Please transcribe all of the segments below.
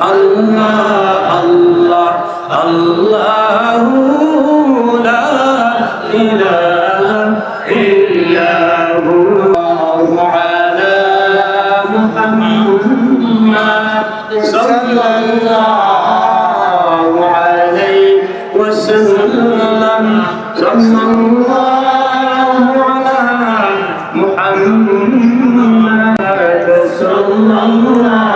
الله الله الله لا إله إلا هو الله على محمد صلى الله عليه وسلم. صلى الله على محمد صلى الله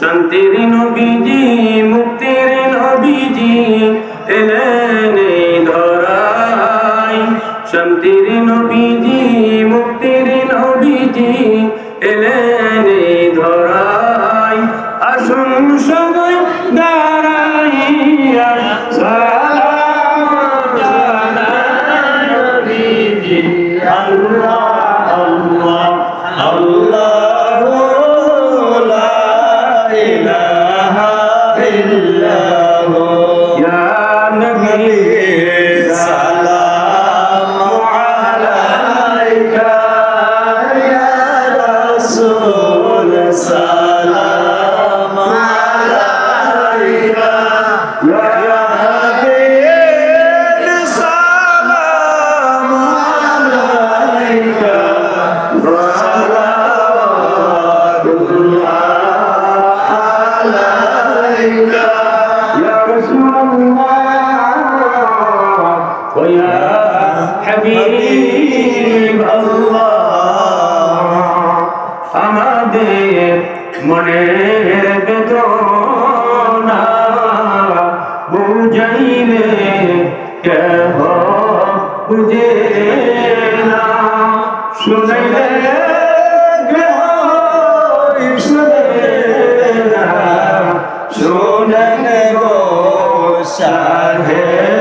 শান্তির নবীজি মুক্তির নবীজি এলেন ধরাই। শান্তির নবীজি মুক্তির নবীজি এলেন এই la يا رسول الله ويا حبيب الله আমাদের মনের বেদনা বুঝাইলে কেহ বুঝে না শুনাইলে গো শাহে মালিক